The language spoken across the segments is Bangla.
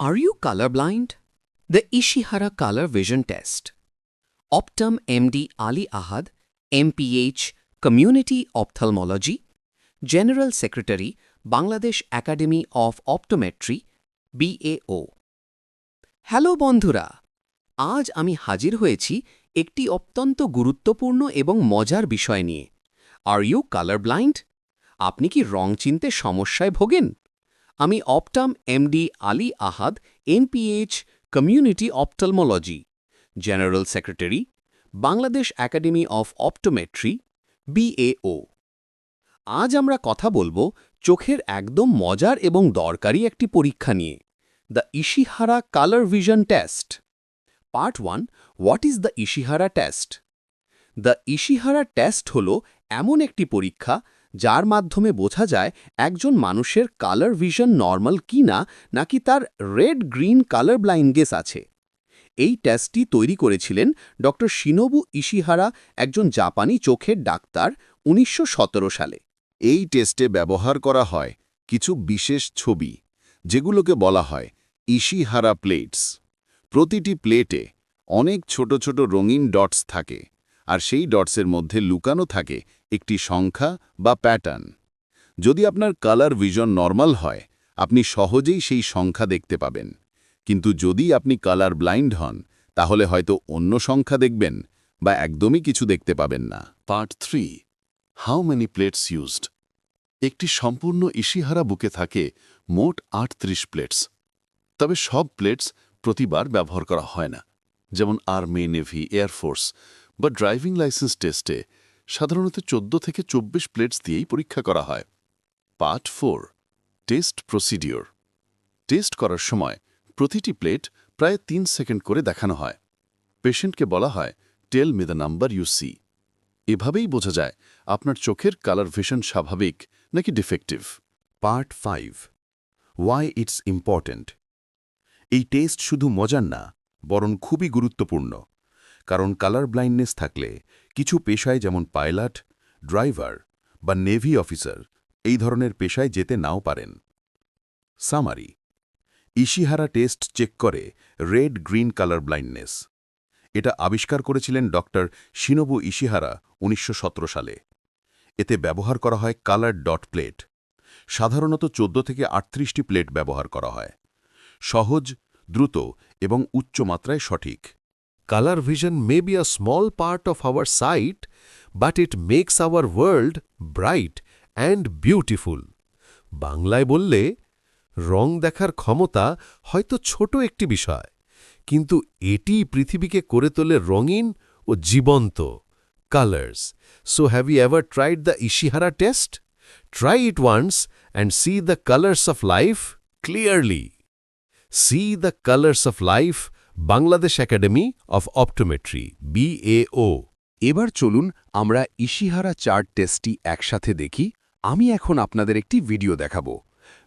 Are you colorblind? The Ishihara Color Vision Test. Optum MD Ali Ahad, MPH, Community Ophthalmology, General Secretary, Bangladesh Academy of Optometry, BAO. Hello বন্ধুরা আজ আমি হাজির হয়েছি একটি অত্যন্ত গুরুত্বপূর্ণ এবং মজার বিষয় নিয়ে আর ইউ কালার ব্লাইন্ড আপনি কি রং চিনতে সমস্যায় ভোগেন আমি optom MD Ali Ahad, NPH community ophthalmology, general secretary, Bangladesh Academy of Optometry, BAO. আজ আমরা কথা বলব চোখের একদম মজার এবং দরকারি একটি পরীক্ষা নিয়ে, the Ishihara colour vision test. Part one, what is the Ishihara test? The Ishihara test হল এমন একটি পরীক্ষা যার মাধ্যমে বোঝা যায় একজন মানুষের কালার ভিশন নর্মাল কিনা নাকি তার রেড গ্রিন কালার ব্লাইন্ডগেস আছে। এই টেস্টটি তৈরি করেছিলেন ড শিনোবু ইশিহারা একজন জাপানি চোখের ডাক্তার, উনিশশো সতেরো সালে। এই টেস্টে ব্যবহার করা হয় কিছু বিশেষ ছবি, যেগুলোকে বলা হয় ইশিহারা প্লেটস প্রতিটি প্লেটে অনেক ছোট ছোট রঙিন ডটস থাকে। আর সেই ডটসের মধ্যে লুকানো থাকে একটি সংখ্যা বা প্যাটার্ন। যদি আপনার কালার ভিজন নর্মাল হয়, আপনি সহজেই সেই সংখ্যা দেখতে পাবেন। কিন্তু যদি আপনি কালার ব্লাইন্ড হন, তাহলে হয়তো অন্য সংখ্যা দেখবেন বা একদমই কিছু দেখতে পাবেন না। Part three, how many plates used? একটি সম্পূর্ণ ইশিহারা বুকে থাকে মোট আটত্রিশ প্লেটস। তবে সব প্লেটস প্রতিবার ব্যবহার করা হয় না। যেমন আর্মি, নেভি এয়ারফোর্স বা ড্রাইভিং লাইসেন্স টেস্টে সাধারণত চোদ্দ থেকে চব্বিশ প্লেটস দিয়েই পরীক্ষা করা হয়। Part four, test procedure. Test করার সময় প্রতিটি প্লেট প্রায় তিন সেকেন্ড করে দেখানো হয়। পেশেন্টকে বলা হয়, tell me the number you see. এভাবেই বোঝা যায়, আপনার চোখের কালার ভিশন স্বাভাবিক নাকি defective. Part five, why it's important এই টেস্ট শুধু মজার না, বরং খুবই গুরুত্বপূর্ণ। কারণ কালার ব্লাইন্ডনেস থাকলে কিছু পেশায় যেমন পাইলট, ড্রাইভার বা নেভি অফিসার এই ধরনের পেশায় যেতে নাও পারেন। সামারি, ইশিহারা টেস্ট চেক করে রেড গ্রিন কালার ব্লাইন্ডনেস। এটা আবিষ্কার করেছিলেন ডক্টর শিনোবু ইশিহারা উনিশশো সতেরো সালে। এতে ব্যবহার করা হয় কালার ডট প্লেট। সাধারণত চোদ্দ থেকে আটত্রিশটি প্লেট ব্যবহার করা হয়। সহজ, দ্রুত এবং উচ্চ মাত্রায় সঠিক। Color vision may be a small part of our sight, but it makes our world bright and beautiful. বাংলায় বললে রং দেখার ক্ষমতা হয়তো ছোট একটি বিষয় কিন্তু এটি পৃথিবীকে করে তোলে রঙিন ও জীবন্ত colours so have you ever tried the Ishihara test try it once and see the colours of life clearly see the colours of life Bangladesh Academy of Optometry BAO এবার চলুন আমরা ইশিহারা চার্ট টেস্টটি একসাথে দেখি। আমি এখন আপনাদের একটি ভিডিও দেখাবো।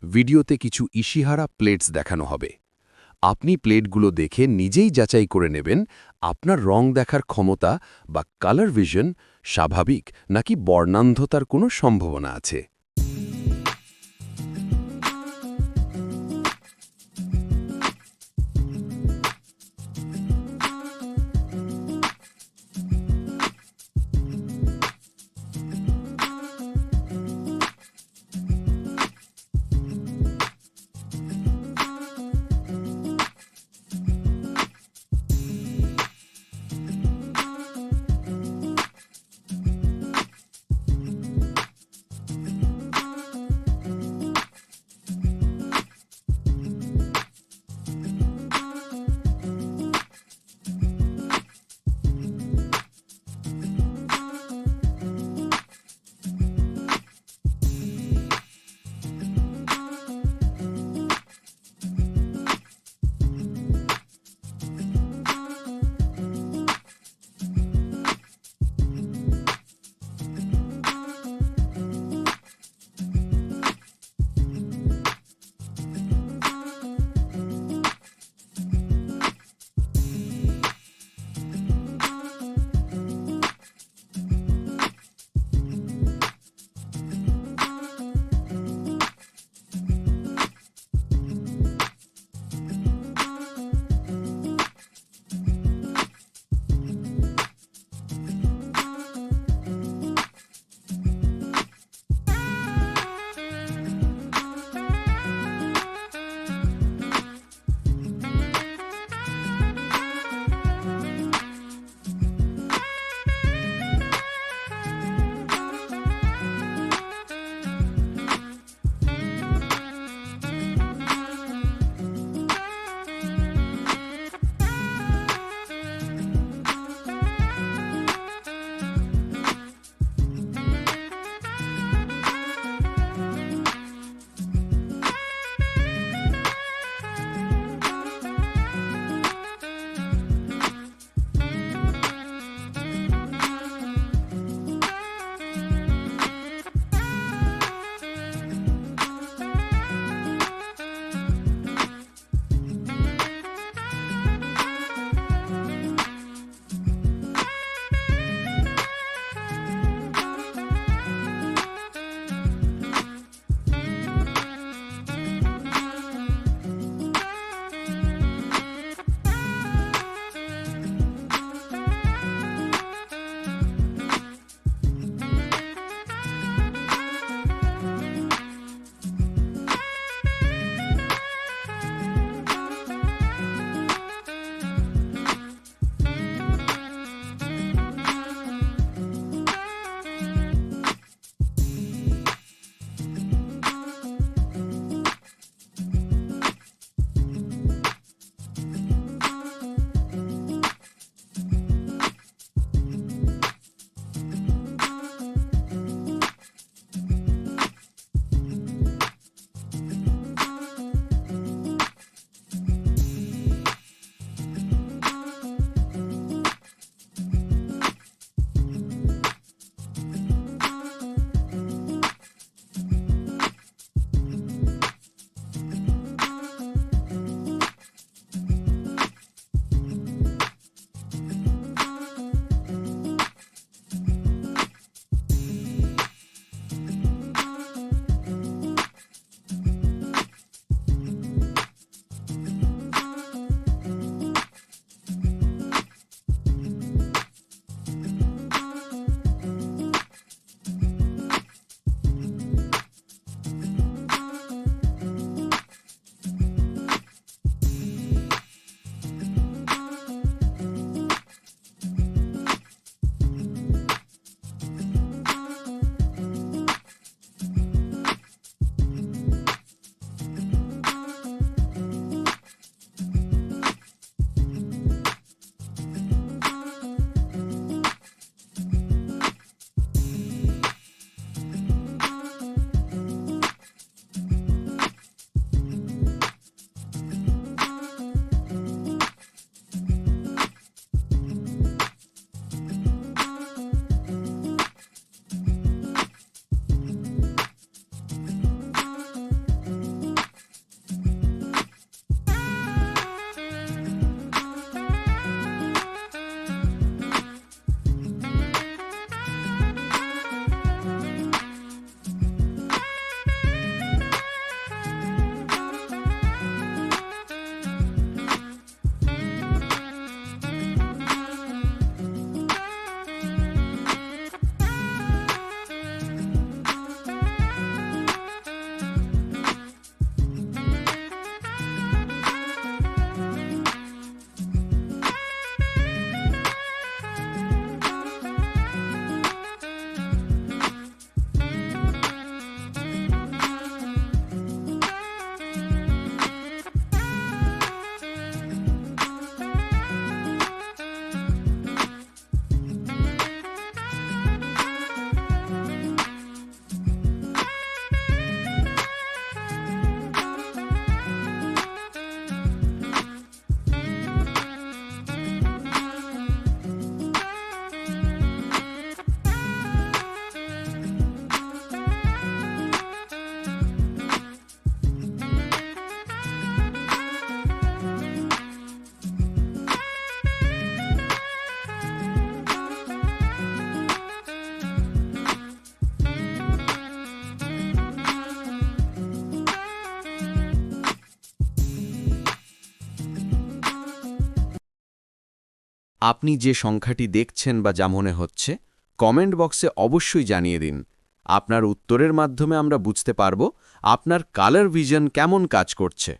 ভিডিওতে কিছু ইশিহারা প্লেটস দেখানো হবে। আপনি প্লেটগুলো দেখে নিজেই যাচাই করে নেবেন আপনার রং দেখার ক্ষমতা বা কালার ভিশন স্বাভাবিক নাকি বর্ণান্ধতার কোনো সম্ভাবনা আছে। আপনি যে সংখ্যাটি দেখছেন বা যা মনে হচ্ছে, কমেন্ট বক্সে অবশ্যই জানিয়ে দিন। আপনার উত্তরের মাধ্যমে আমরা বুঝতে পারব আপনার কালার ভিজন কেমন কাজ করছে।